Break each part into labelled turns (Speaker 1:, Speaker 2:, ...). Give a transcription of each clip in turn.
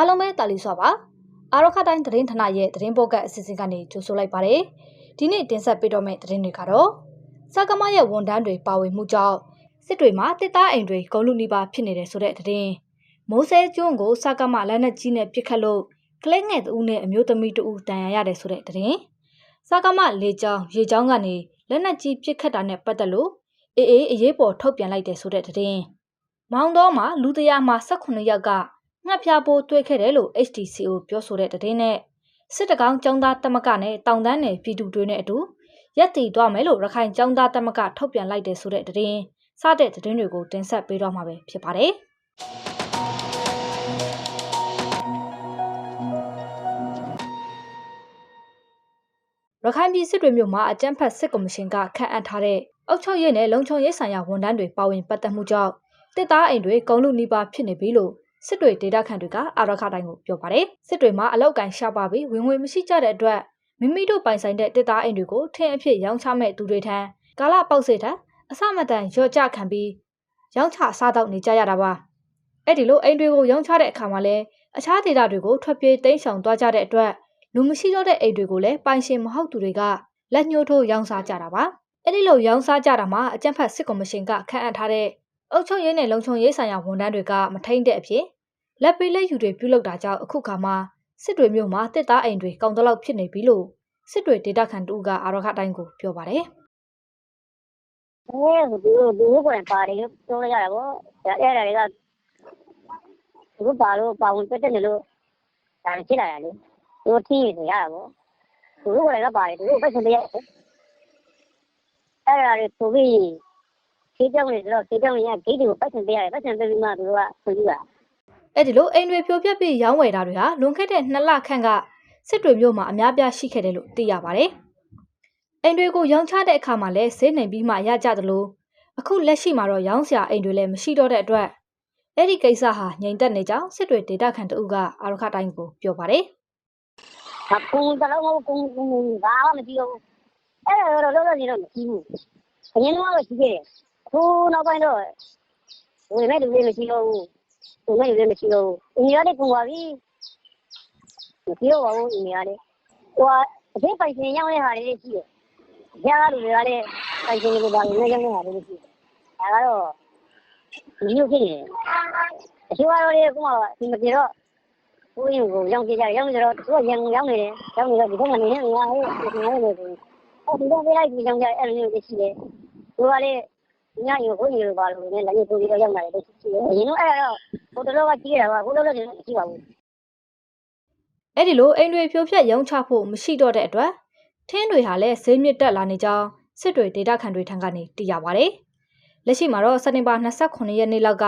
Speaker 1: အားလုံးပဲတာလီစွာပါအာရခတိုင်းသတင်းဌာနရဲ့သတင်းပုတ်ကအစီအစဉ်ကနေကြိုဆိုလိုက်ပါတယ်ဒီနေ့တင်ဆက်ပေးတော့မယ့်သတင်းတွေကတော့စကမရဲ့ဝန်ထမ်းတွေပါဝင်မှုကြောင့်စစ်တွေမှာတစ်သားအိမ်တွေဂုံလူနီပါဖြစ်နေတယ်ဆိုတဲ့သတင်းမိုးစဲကျွန်းကိုစကမလက်နက်ကြီးနဲ့ပစ်ခတ်လို့ကလေးငယ်တဦးနဲ့အမျိုးသမီးတဦးတန်ရာရတယ်ဆိုတဲ့သတင်းစကမလေကြောင်းရေကြောင်းကနေလက်နက်ကြီးပစ်ခတ်တာနဲ့ပတ်သက်လို့အေးအေးအရေးပေါ်ထုတ်ပြန်လိုက်တယ်ဆိုတဲ့သတင်းမောင်တော်မှာလူတရာမှာ18ယောက်က ငှက်ပြပိုးတွေ့ခဲ့တယ်လို့ HTCO ပြောဆိုတဲ့သတင်းနဲ့စစ်တကောင်းចောင်းသားတမကနဲ့တောင်တန်းနယ်ပြည်သူတွေနဲ့အတူရက်တည်သွားမယ်လို့ရခိုင်ចောင်းသားတမကထုတ်ပြန်လိုက်တယ်ဆိုတဲ့သတင်းစတဲ့သတင်းတွေကိုတင်ဆက်ပေးတော့မှာပဲဖြစ်ပါတယ်ရခိုင်ပြည်စစ်တွေမြို့မှာအကြမ်းဖက်စစ်ကော်မရှင်ကခန့်အပ်ထားတဲ့အုပ်ချုပ်ရေးနဲ့လုံခြုံရေးဆိုင်ရာဝန်ထမ်းတွေပါဝင်ပတ်သက်မှုကြောင့်တစ်သားအိမ်တွေကုန်းလူနီးပါးဖြစ်နေပြီလို့ စစ်တွေဒေတာခန့်တွေကအာရခတိုင်းကိုပြောပါတယ်စစ်တွေမှာအလောက်ကန်ရှာပါပြီးဝင်ငွေမရှိကြတဲ့အတွက်မိမိတို့ပိုင်ဆိုင်တဲ့တစ်သားအိမ်တွေကိုထင်းအဖြစ်ရောင်းချမဲ့သူတွေထံကာလပေါက်စေတဲ့အစမတန်ရော့ကြခံပြီးရောင်းချစားတော့နေကြရတာပါအဲ့ဒီလိုအိမ်တွေကိုရောင်းချတဲ့အခါမှာလဲအခြားဒေတာတွေကိုထွက်ပြေးတိမ်းရှောင်သွားကြတဲ့အတွက်လူမရှိတော့တဲ့အိမ်တွေကိုလည်းပိုင်ရှင်မဟုတ်သူတွေကလက်ညှိုးထိုးရောင်းစားကြတာပါအဲ့ဒီလိုရောင်းစားကြတာမှာအကြံဖတ်စစ်ကော်မရှင်ကခန့်အပ်ထားတဲ့ အုပ်ချုပ်ရေးနဲ့လုံခြုံရေးဆိုင်ရာဝန်ထမ်းတွေကမထိန်တဲ့အဖြစ်လက်ပေးလက်ယူတွေပြုလုပ်တာကြောင့်အခုခါမှာစစ်တွေမျိုးမှာတစ်သားအိမ်တွေကောင်းတလောက်ဖြစ်နေပြီလို့စစ်တွေဒေတာခန်တူကအာရခတိုင်းကိုပြောပါတယ်။။
Speaker 2: အဲဒီလိုဒီလိုကိုပါတယ်ပြောရတာပေါ့။ဒါအဲ့ဒါတွေကသူတို့ပါလို့ပါဝင်ပြတဲ့လို့ဒါဖြစ်လာတယ်လေ။သူတို့ထင်းရရတာပေါ့။သူတို့ကလည်းပါတယ်သူတို့ပဲစတဲ့အဲ့ဒါတွေသူပြီး ခေကြောင်းနေတော့ခေကြောင်းရဂိတ်တွေကိုပတ်စံပေးရတယ်ပတ်စံပေးပြီးမှသူတို့ကဆွကြည့်တာ
Speaker 1: အဲ့ဒီလိုအိမ်တွေဖြိုဖျက်ပြီးရောင်းဝယ်တာတွေဟာလွန်ခဲ့တဲ့နှစ်လခန့်ကစစ်တွေမျိုးမှာအများပြားရှိခဲ့တယ်လို့သိရပါတယ်။အိမ်တွေကိုရောင်းချတဲ့အခါမှာလည်းဈေးနှိမ်ပြီးမှရကြသလိုအခုလက်ရှိမှာတော့ရောင်းစရာအိမ်တွေလည်းမရှိတော့တဲ့အတွက်အဲ့ဒီကိစ္စဟာငြိမ်သက်နေကြောင်းစစ်တွေဒေတာခန်တအုပ်ကအာရခတိုင်းကိုပြောပါတယ်။
Speaker 2: အခုတလုံးကိုကုန်းကုန်းဘာမှမကြည့်တော့ဘူး။အဲ့ဒါတော့လောလောဆယ်တော့မကြည့်ဘူး။အရင်ကတော့ကြည့်ခဲ့တယ်။အ ခုနောက်ပိုင်းတော့ဝင်မဲ့လူတွေမကြည့်တော့ဘူး။ဝင်မဲ့လူတွေမကြည့်တော့ဘူး။အင်းရတဲ့ပုံပါပြီ။မကြည့်တော့ပါဘူးအင်းရတဲ့။ဟိုအဖေပိုင်ရှင်ရောက်တဲ့ဟာတွေရှိတယ်။ကြားလူတွေကလည်းပိုင်ရှင်တွေကလည်းရောက်တဲ့ဟာတွေရှိတယ်။ဒါကတော့ဒီလိုဖြစ်နေတယ်။အချို့ကတော့လေအခုမှဒီမပြေတော့ကိုယ်ရင်ကိုရောက်ကြကြရောက်နေတော့သူကရန်ရောက်နေတယ်။ရောက်နေတော့ဒီဘက်မှာနေနေငါဟိုငါလည်းဆိုအော်ဒီတော့ပြလိုက်ဒီကြောင့်ကြအဲ့လိုမျိုးရှိတယ်။သူကလေည ရုပ်ကိုရုပ်ပါလို့လည်းလည်းပို့ပြီးတော့ရောက်လာတယ်ရှိတယ်။အရင်တော့အဲ့ဒါတော့ဟိုတလောကကြီးရတာကဟိုလောလောကျမရှိပါဘူး။
Speaker 1: အဲ့ဒီလိုအိမ်တွေဖြိုဖျက်ရောင်းချဖို့မရှိတော့တဲ့အတွက်ထင်းတွေဟာလည်းဈေးမြင့်တက်လာနေကြောင်းစစ်တွေဒေတာခန်တွေထံကနေသိရပါတယ်။လက်ရှိမှာတော့စက်တင်ဘာ29ရက်နေ့လောက်က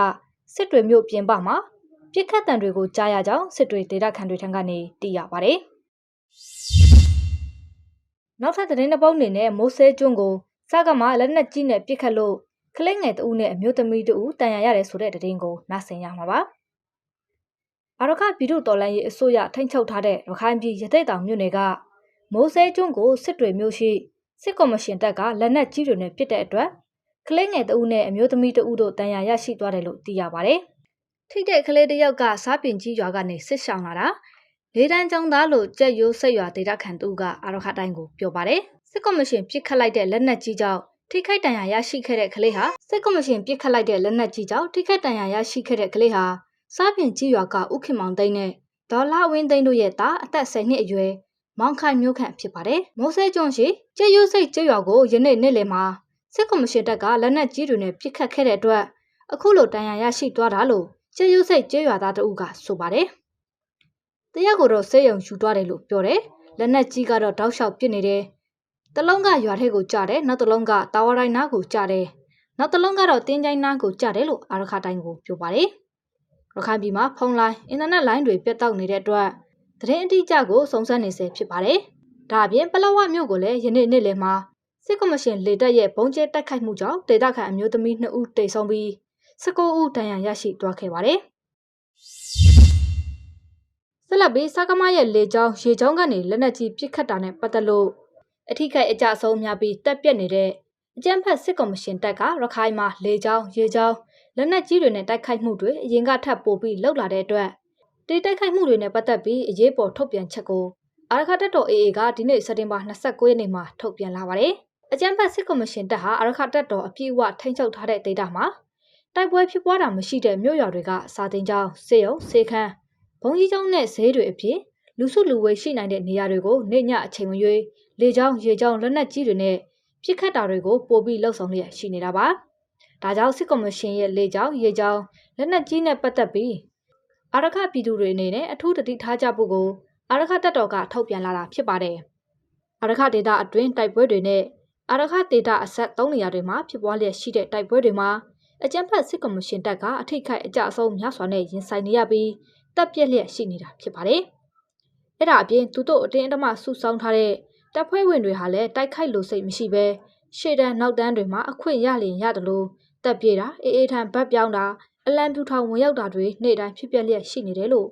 Speaker 1: စစ်တွေမြို့ပြင်ပမှာပြစ်ခတ်တံတွေကိုကြားရကြောင်းစစ်တွေဒေတာခန်တွေထံကနေသိရပါတယ်။နောက်ထပ်သတင်းတစ်ပုဒ်အနေနဲ့မိုးဆဲကျွန်းကိုစကမှာလက်နက်ကြီးနဲ့ပြစ်ခတ်လို့ ကလေးငယ်တဦးနဲ့အမျိုးသမီးတဦးတန်ရာရတယ်ဆိုတဲ့သတင်းကိုနားဆင်ရမှာပါ။အာရခပြည်သူတော်လိုင်းရေးအစိုးရထိန်းချုပ်ထားတဲ့ရခိုင်ပြည်ရသိတ်တောင်မြို့နယ်ကမိုးဆဲကျွန်းကိုစစ်တွေမြို့ရှိစစ်ကော်မရှင်တပ်ကလက်နက်ကြီးတွေနဲ့ပစ်တဲ့အတွက်ကလေးငယ်တဦးနဲ့အမျိုးသမီးတဦးတို့တန်ရာရရှိသွားတယ်လို့သိရပါတယ်။ထိတဲ့ကလေးတစ်ယောက်ကစားပင်ကြီးရွာကနေစစ်ဆောင်လာတာလေးတန်းကျောင်းသားလို့ကြက်ရိုးဆက်ရွာဒေတာခန်တူကအာရခတိုင်းကိုပြောပါတယ်။စစ်ကော်မရှင်ပြစ်ခတ်လိုက်တဲ့လက်နက်ကြီးကြောင့် ထိခိုက်တန်ရာရရှိခဲ့တဲ့ကလေးဟာစစ်ကော်မရှင်ပြစ်ခတ်လိုက်တဲ့လက်နက်ကြီးကြောင့်ထိခိုက်တန်ရာရရှိခဲ့တဲ့ကလေးဟာစားပင်ကြီးရွာကဥခင်မောင်သိန်းနဲ့ဒေါ်လာဝင်းသိန်းတို့ရဲ့သားအသက်10နှစ်အရွယ်မောင်ခိုင်မျိုးခန့်ဖြစ်ပါတယ်။မိုးဆဲကျွန်းရှိကျဲရိုးစိတ်ကျဲရွာကိုယနေ့နေ့လယ်မှာစစ်ကော်မရှင်တပ်ကလက်နက်ကြီးတွေနဲ့ပစ်ခတ်ခဲ့တဲ့အတွက်အခုလိုတန်ရာရရှိသွားတာလို့ကျဲရိုးစိတ်ကျဲရွာသားတအုပ်ကဆိုပါတယ်။တရက်ကိုတော့ဆေးရုံယူသွားတယ်လို့ပြောတယ်။လက်နက်ကြီးကတော့တောက်လျှောက်ပစ်နေတယ်။ တလုံးကရွာထဲကိုကြားတယ်နောက်တလုံးကတာဝရိုင်းနားကိုကြားတယ်။နောက်တလုံးကတော့တင်းချိုင်းနားကိုကြားတယ်လို့အာရခတိုင်းကိုပြောပါတယ်။ရခိုင်ပြည်မှာဖုန်းလိုင်းအင်တာနက်လိုင်းတွေပြတ်တောက်နေတဲ့အတွက်သတင်းအတိအကျကိုစုံစမ်းနေဆဲဖြစ်ပါတယ်။ဒါအပြင်ပလောဝမြို့ကိုလည်းယနေ့နေ့လယ်မှာစစ်ကော်မရှင်လေတပ်ရဲ့ဘုံကျဲတိုက်ခိုက်မှုကြောင့်ဒေသခံအမျိုးသမီး2ဦးတိတ်ဆုံးပြီး19ဦးဒဏ်ရာရရှိသွားခဲ့ပါတယ်။ဆက်လက်ပြီးစကမရဲ့လေကြောင်းရေကြောင်းကနေလက်နက်ကြီးပစ်ခတ်တာနဲ့ပတ်သက်လို့ အထိခိုက်အကြဆုံးများပြီးတက်ပြက်နေတဲ့အကြမ်းဖက်စစ်ကော်မရှင်တပ်ကရခိုင်မှာလေကြောင်းရေကြောင်းလက်နက်ကြီးတွေနဲ့တိုက်ခိုက်မှုတွေအရင်ကထပ်ပိုပြီးလှုပ်လာတဲ့အတွက်တေးတိုက်ခိုက်မှုတွေနဲ့ပတ်သက်ပြီးအရေးပေါ်ထုတ်ပြန်ချက်ကိုအာရခတပ်တော် AA ကဒီနေ့စက်တင်ဘာ29ရက်နေ့မှာထုတ်ပြန်လာပါတယ်။အကြမ်းဖက်စစ်ကော်မရှင်တပ်ဟာအာရခတပ်တော်အပြည့်အဝထိန်းချုပ်ထားတဲ့ဒေသမှာတိုက်ပွဲဖြစ်ပွားတာမရှိတဲ့မြို့ရွာတွေကစာတင်ကျောင်း၊စေယုံ၊စေခန်းဘုံကြီးကျောင်းနဲ့ဈေးတွေအပြင်လူစုလူဝေးရှိနိုင်တဲ့နေရာတွေကိုနေညအချိန်မရွေး လေကြောင်းရေကြောင်းလက်နက်ကြီးတွေနဲ့ပြစ်ခတ်တာတွေကိုပိုပြီးလှုပ်ဆောင်လျက်ရှိနေတာပါ။ဒါကြောင့်စစ်ကော်မရှင်ရဲ့လေကြောင်းရေကြောင်းလက်နက်ကြီးနဲ့ပတ်သက်ပြီးအာရခပြည်သူတွေအနေနဲ့အထူးတတိထားကြဖို့ကိုအာရခတပ်တော်ကထုတ်ပြန်လာတာဖြစ်ပါတယ်။အာရခဒေတာအတွင်းတိုက်ပွဲတွေနဲ့အာရခဒေတာအဆက်၃နေရာတွေမှာဖြစ်ပွားလျက်ရှိတဲ့တိုက်ပွဲတွေမှာအကြမ်းဖက်စစ်ကော်မရှင်တပ်ကအထိတ်ခိုက်အကြအဆုံးများစွာနဲ့ရင်ဆိုင်နေရပြီးတပ်ပြက်လျက်ရှိနေတာဖြစ်ပါတယ်။အဲ့ဒါအပြင်သူတို့အတင်းအဓမ္မဆုဆောင်းထားတဲ့ တပ်ဖွဲ့ဝင်တွေဟာလည်းတိုက်ခိုက်လို့စိတ်မရှိဘဲရှေ့တန်းနောက်တန်းတွေမှာအခွင့်ရလျင်ရတယ်လို့တပ်ပြေးတာအေးအေးထန်ဗတ်ပြောင်းတာအလံပြူထောင်ဝင်ရောက်တာတွေနေ့တိုင်းဖြစ်ပျက်လျက်ရှိနေတယ်လို့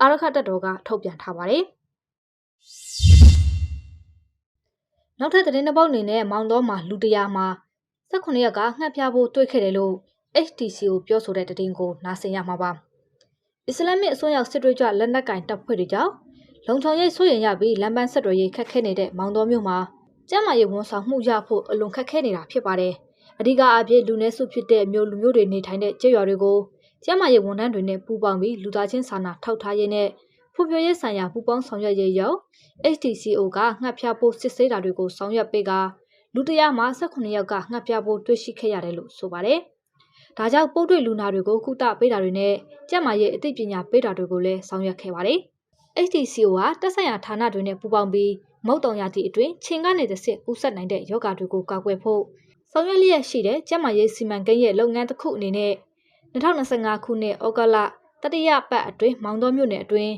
Speaker 1: အာရခတပ်တော်ကထုတ်ပြန်ထားပါတယ်။နောက်ထပ်သတင်းတစ်ပုဒ်အနေနဲ့မောင်တော်မှာလူတရာမှာ18ရက်ကငှက်ပြဖို့တွေ့ခဲ့တယ်လို့ HTC ကိုပြောဆိုတဲ့သတင်းကိုနားဆင်ရမှာပါ။အစ္စလာမစ်အစွန်းရောက်စစ်တွေကြလက်နက်ကင်တပ်ဖွဲ့တွေကြောင့် လုံခြုံရေးဆိုရင်ရပြီးလမ်းပန်းဆက်တွေခက်ခဲနေတဲ့မောင်တော်မြို့မှာကျန်းမာရေးဝန်ဆောင်မှုရဖို့အလွန်ခက်ခဲနေတာဖြစ်ပါတယ်။အဓိကအပြည့်လူနည်းစုဖြစ်တဲ့မြို့လူမျိုးတွေနေထိုင်တဲ့ကျေးရွာတွေကိုကျန်းမာရေးဝန်ထမ်းတွေနဲ့ပူးပေါင်းပြီးလူသားချင်းစာနာထောက်ထားရေးနဲ့ဖွံ့ဖြိုးရေးဆိုင်ရာပူးပေါင်းဆောင်ရွက်ရေးရုံ HTCO ကငှက်ဖျားဖို့စစ်ဆေးတာတွေကိုဆောင်ရွက်ပေးကလူတရာမှာ18ယောက်ကငှက်ဖျားဖို့တွေ့ရှိခဲ့ရတယ်လို့ဆိုပါတယ်။ဒါကြောင့်ပို့တွေ့လူနာတွေကိုကုသပေးတာတွေနဲ့ကျန်းမာရေးအသိပညာပေးတာတွေကိုလည်းဆောင်ရွက်ခဲ့ပါတယ်။ HTCO ကတက်ဆိုင်ရာဌာနတွေနဲ့ပူးပေါင်းပြီးမုတ်တုံရသည့်အတွင်းချင်းကနေသစစ်ကူးစက်နိုင်တဲ့ယောဂါတွေကိုကာကွယ်ဖို့ဆောင်ရွက်လျက်ရှိတဲ့ကျန်းမာရေးစီမံကိန်းရဲ့လုပ်ငန်းတစ်ခုအနေနဲ့2025ခုနှစ်ဩဂုတ်လတတိယပတ်အတွင်းမောင်တော်မြို့နယ်အတွင်း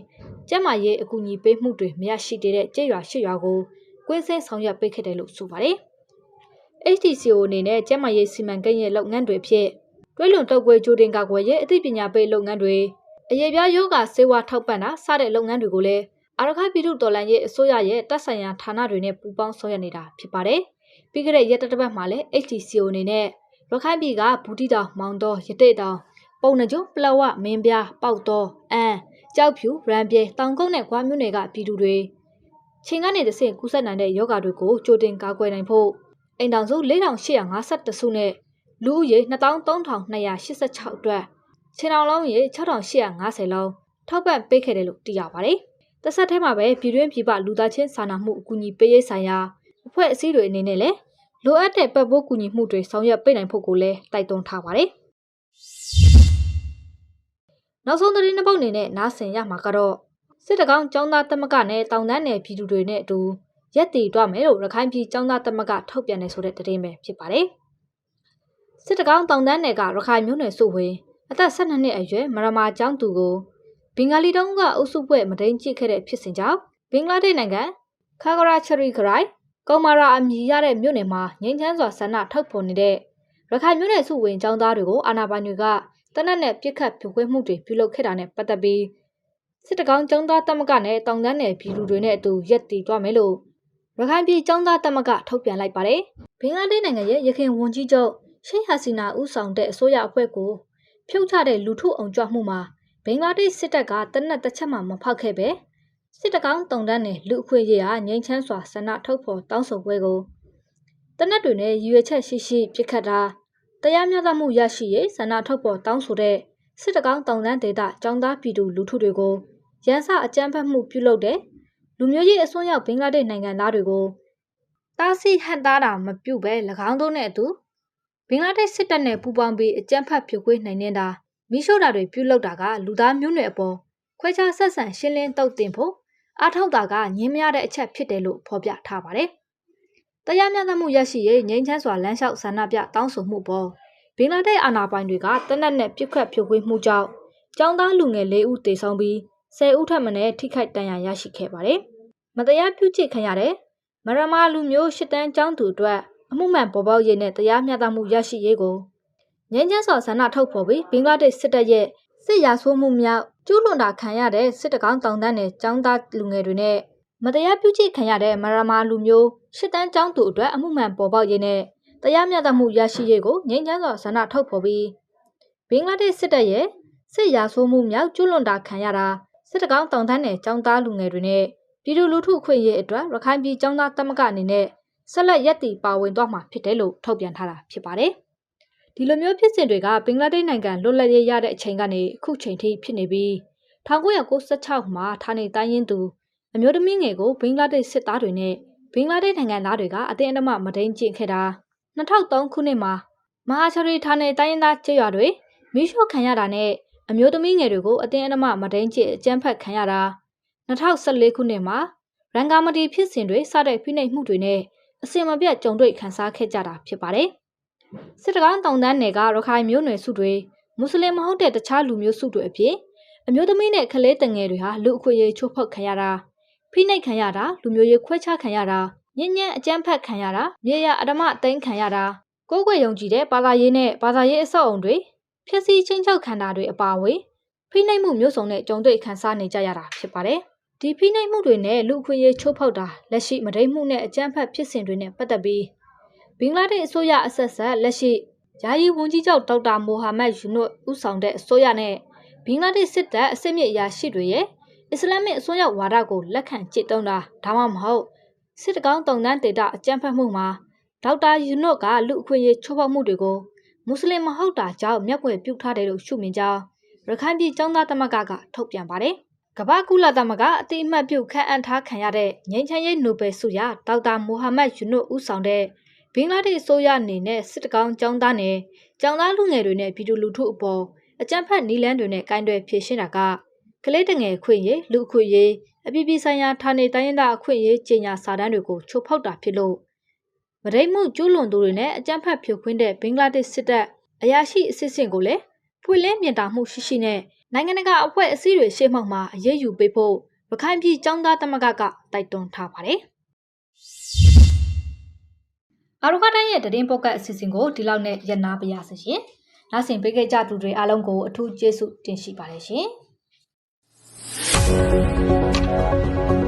Speaker 1: ကျန်းမာရေးအကူအညီပေးမှုတွေမရရှိသေးတဲ့ကျေးရွာ၈ရွာကိုကွင်းဆင်းဆောင်ရွက်ပေးခဲ့တယ်လို့ဆိုပါတယ်။ HTCO အနေနဲ့ကျန်းမာရေးစီမံကိန်းရဲ့လုပ်ငန်းတွေဖြစ်တွဲလွန်တုပ်ကွေးကြိုတင်ကာကွယ်ရေးအသိပညာပေးလုပ်ငန်းတွေ အရေးပြားယောဂဆေးဝါးထောက်ပံ့တာစတဲ့လုပ်ငန်းတွေကိုလည်းအာရခပြည်သူတော်လှန်ရေးအစိုးရရဲ့တပ်ဆိုင်ရာဌာနတွေနဲ့ပူးပေါင်းဆောင်ရွက်နေတာဖြစ်ပါတယ်။ပြီးခဲ့တဲ့ရက်တပတ်မှာလည်း HTCO အနေနဲ့ရခိုင်ပြည်ကဘူတီတောင်မောင်တော်ရတိတ်တောင်ပုံနှကျုံပလဝမင်းပြားပေါက်တော်အန်းကြောက်ဖြူရန်ပြေတောင်ကုန်းနဲ့ခွားမြို့နယ်ကပြည်သူတွေချင်းကနေတဆင့်ကူးစက်နိုင်တဲ့ယောဂါတွေကိုကြိုတင်ကာကွယ်နိုင်ဖို့အိမ်တောင်စု4852စုနဲ့လူဦးရေ23286အတွက် ခြေထောင်လုံးရေ6850လုံးထောက်ပံ့ပေးခဲ့တယ်လို့သိရပါတယ်။တစ်ဆက်တည်းမှာပဲပြည်တွင်းပြည်ပလူသားချင်းစာနာမှုအကူအညီပေးရေးဆိုင်ရာအဖွဲ့အစည်းတွေအနေနဲ့လည်းလိုအပ်တဲ့ပတ်ပိုးကူညီမှုတွေဆောင်ရွက်ပေးနိုင်ဖို့ကိုလည်းတိုက်တွန်းထားပါတယ်။နောက်ဆုံးသတင်းတစ်ပုဒ်အနေနဲ့နားဆင်ရမှာကတော့စစ်တကောင်းចောင်းသားသမဂနဲ့တောင်တန်းနယ်ပြည်သူတွေနဲ့အတူရက်တည်တွမယ်လို့ရခိုင်ပြည်ចောင်းသားသမဂထုတ်ပြန်နေဆိုတဲ့သတင်းပဲဖြစ်ပါတယ်။စစ်တကောင်းတောင်တန်းနယ်ကရခိုင်မျိုးနယ်စုဝင် အသက်12နှစ်အရွယ်မရမာကျောင်းသူကိုဘင်္ဂါလီတုံးကအုပ်စုပွဲမဒိန်ကြည့်ခဲ့တဲ့ဖြစ်စဉ်ကြောင့်ဘင်္ဂလားဒေ့ရှ်နိုင်ငံခါဂရာချရီခရိုင်ကောင်မာရာအမည်ရတဲ့မြို့နယ်မှာငိမ့်ချမ်းစွာဆန္ဒထုတ်ဖော်နေတဲ့ရခိုင်မြို့နယ်စုဝင်ចောင်းသားတွေကိုအာဏာပိုင်တွေကတနက်နဲ့ပြစ်ခတ်ဖြိုခွဲမှုတွေပြုလုပ်ခဲ့တာနဲ့ပတ်သက်ပြီးစစ်တကောင်းចောင်းသားတမကနဲ့တောင်တန်းနယ်ပြည်သူတွေနဲ့အတူရက်တည်သွားမယ်လို့ရခိုင်ပြည်ចောင်းသားတမကထုတ်ပြန်လိုက်ပါတယ်။ဘင်္ဂလားဒေ့ရှ်နိုင်ငံရဲ့ရခိုင်ဝန်ကြီးချုပ်ရှိတ်ဟာစီနာဦးဆောင်တဲ့အစိုးရအဖွဲ့ကို ဖြုတ်ချတဲ့လူထုအောင်ကြွမှုမှာဘင်္ဂလားဒေ့ရှ်စစ်တပ်ကတနက်တစ်ချက်မှမဖောက်ခဲ့ပဲစစ်တကောင်းတုံတန်းနဲ့လူအခွင့်အရေးဟာငြိမ်းချမ်းစွာဆန္ဒထုတ်ဖော်တောင်းဆိုပွဲကိုတနက်တွေနဲ့ရည်ရွယ်ချက်ရှိရှိပြစ်ခတ်တာတရားမျှတမှုရရှိရေးဆန္ဒထုတ်ဖော်တောင်းဆိုတဲ့စစ်တကောင်းတုံတန်းဒေသចောင်းသားပြည်သူလူထုတွေကိုရန်စအကြမ်းဖက်မှုပြုလုပ်တဲ့လူမျိုးရေးအစွန်းရောက်ဘင်္ဂလားဒေ့ရှ်နိုင်ငံသားတွေကိုတားဆီးဟန်တားတာမပြုတ်ပဲ၎င်းတို့နဲ့အတူ ဘင်္ဂလားဒေ့ရှ်စစ်တပ်နဲ့ပူးပေါင်းပြီးအကြမ်းဖက်ဖြိုခွင်းနိုင်နေတာမိရှို့တာတွေပြုလုပ်တာကလူသားမျိုးနွယ်အပေါ်ခွဲခြားဆက်ဆံရှင်းလင်းတုတ်တင်ဖို့အားထုတ်တာကငင်းမရတဲ့အချက်ဖြစ်တယ်လို့ဖော်ပြထားပါတယ်။တရားမျှတမှုရရှိရေးငြိမ်းချမ်းစွာလမ်းလျှောက်ဆန္ဒပြတောင်းဆိုမှုပေါ်ဘင်္ဂလားဒေ့ရှ်အာဏာပိုင်တွေကတနက်နဲ့ပြစ်ခတ်ဖြိုခွင်းမှုကြောင့်ကျောင်းသားလူငယ်၄ဦးသေဆုံးပြီး10ဦးထပ်မံထိခိုက်ဒဏ်ရာရရှိခဲ့ပါတယ်။မတရားပြုကျင့်ခံရတဲ့မရမာလူမျိုးရှစ်တန်းကျောင်းသူအတွက် အမှုမှန်ပေါ်ပေါက်ရေးနဲ့တရားမျှတမှုရရှိရေးကိုငင်းချမ်းစွာဆန္ဒထုတ်ဖော်ပြီးဘင်္ဂလားဒေ့ရှ်စစ်တပ်ရဲ့စစ်ရာဇဝမှုများကျူးလွန်တာခံရတဲ့စစ်တကောင်းတောင်တန်းနယ်ចောင်းသားလူငယ်တွေနဲ့မတရားပြုကျင့်ခံရတဲ့မရမာလူမျိုးရှစ်တန်းကျောင်းသူအတွက်အမှုမှန်ပေါ်ပေါက်ရေးနဲ့တရားမျှတမှုရရှိရေးကိုငြိမ်းချမ်းစွာဆန္ဒထုတ်ဖော်ပြီးဘင်္ဂလားဒေ့ရှ်စစ်တပ်ရဲ့စစ်ရာဇဝမှုများကျူးလွန်တာခံရတာ စစ်တကောင်းတောင်တန်းနယ်ចောင်းသားလူငယ်တွေနဲ့ပြည်သူလူထုအခွင့်အရေးအတွက်ရခိုင်ပြည်ចောင်းသားသမဂ္ဂအနေနဲ့ ဆက်လက်ရက်တီပါဝင်သွားမှာဖြစ်တယ်လို့ထုတ်ပြန်ထားတာဖြစ်ပါတယ်။ဒီလိုမျိုးဖြစ်စဉ်တွေကဘင်္ဂလားဒေ့ရှ်နိုင်ငံလွတ်လပ်ရေးရတဲ့အချိန်ကနေအခုချိန်ထိဖြစ်နေပြီး1996မှာဌာနေတိုင်းရင်းသူအမျိုးသမီးငယ်ကိုဘင်္ဂလားဒေ့ရှ်စစ်သားတွေနဲ့ဘင်္ဂလားဒေ့ရှ်နိုင်ငံသားတွေကအတင်းအဓမ္မမဒိန်ကျင့်ခဲ့တာ2003ခုနှစ်မှာမဟာချရီဌာနေတိုင်းရင်းသားကျေးရွာတွေမိရှုခံရတာနဲ့အမျိုးသမီးငယ်တွေကိုအတင်းအဓမ္မမဒိန်ကျင့်အကြမ်းဖက်ခံရတာ2014ခုနှစ်မှာရန်ကာမတီဖြစ်စဉ်တွေစတဲ့ဖိနှိပ်မှုတွေနဲ့ အစင်မပြတ်ကြုံတွေ့ခံစားခဲ့ကြတာဖြစ်ပါတယ်။စစ်တကောင်းတောင်တန်းနယ်ကရခိုင်မျိုးနွယ်စုတွေမွတ်စလင်မဟုတ်တဲ့တခြားလူမျိုးစုတွေအဖြစ်အမျိုးသမီးနဲ့ကလေးတငယ်တွေဟာလူအခွင့်အရေးချိုးဖောက်ခံရတာဖိနှိပ်ခံရတာလူမျိုးရေးခွဲခြားခံရတာညဉ့်ညံ့အကြမ်းဖက်ခံရတာမြေရအဓမ္မအသိမ်းခံရတာကိုယ်ွယ်ယုံကြည်တဲ့ဘာသာရေးနဲ့ဘာသာရေးအဆောက်အုံတွေဖျက်ဆီးချင်းချောက်ခံတာတွေအပါအဝင်ဖိနှိပ်မှုမျိုးစုံနဲ့ကြုံတွေ့ခံစားနေကြရတာဖြစ်ပါတယ်။ ဒီဖိနှိပ်မှုတွေနဲ့လူအခွင့်အရေးချိုးဖောက်တာလက်ရှိမဒိမှုနဲ့အကြမ်းဖက်ဖြစ်စဉ်တွေနဲ့ပတ်သက်ပြီးဘင်္ဂလားဒေ့ရှ်အစိုးရအဆက်ဆက်လက်ရှိယာယီဝန်ကြီးချုပ်ဒေါက်တာမိုဟာမက်ယူနွတ်ဦးဆောင်တဲ့အစိုးရနဲ့ဘင်္ဂလားဒေ့ရှ်စစ်တပ်အစစ်မြစ်အရာရှိတွေရဲ့အစ္စလာမစ်အစွန်းရောက်ဝါဒကိုလက်ခံကျင့်သုံးတာဒါမှမဟုတ်စစ်တကောင်းတုံတန်းဒေတာအကြမ်းဖက်မှုမှာဒေါက်တာယူနွတ်ကလူအခွင့်အရေးချိုးဖောက်မှုတွေကိုမွတ်စလင်မဟုတ်တာကြောင့်မျက်ွယ်ပြုတ်ထားတယ်လို့ရှုမြင်ကြောင်းရခိုင်ပြည်ចောင်းသားသမဂ္ဂကထုတ်ပြန်ပါတယ်။ ကမ္ဘာကုလသမဂ္ဂအတိအမှတ်ပြုခန့်အပ်ထားခံရတဲ့ငြိမ်းချမ်းရေးနိုဘယ်ဆုရဒေါက်တာမိုဟာမက်ယူနွတ်ဦးဆောင်တဲ့ဘင်္ဂလားဒေ့ရှ်အစိုးရအနေနဲ့စစ်တကောင်းចောင်းသားနယ်ចောင်းသားလူငယ်တွေနဲ့ပြည်သူလူထုအပေါ်အကြမ်းဖက်နီလန်းတွေနဲ့ကင်တွယ်ဖြည့်ရှင်းတာကကလေးတငယ်ခွင့်ရေးလူခွင့်ရေးအပြည်ပြည်ဆိုင်ရာဌာနေတိုင်းရင်းသားအခွင့်အရေးကြေညာစာတမ်းတွေကိုချိုးဖောက်တာဖြစ်လို့မဒိတ်မှုကျူးလွန်သူတွေနဲ့အကြမ်းဖက်ဖြိုခွင်းတဲ့ဘင်္ဂလားဒေ့ရှ်စစ်တပ်အရာရှိအစစ်စင်ကိုလည်း ဖွင့်လင်းမြင်တာမှုရှိရှိနဲ့နိုင်ငံတကာအဖွဲ့အစည်းတွေရှေ့မှောက်မှာအရေးယူပေးဖို့ရခိုင်ပြည်ចောင်းသားသမဂ္ဂကတိုက်တွန်းထားပါတယ်။အာရုခတိုင်းရဲ့တည်င်းပုတ်ကအစီအစဉ်ကိုဒီလောက်နဲ့ရနာပါရစေရှင်။နောက်ဆင်ပေးခဲ့ကြသူတွေအားလုံးကိုအထူးကျေးဇူးတင်ရှိပါတယ်ရှင်။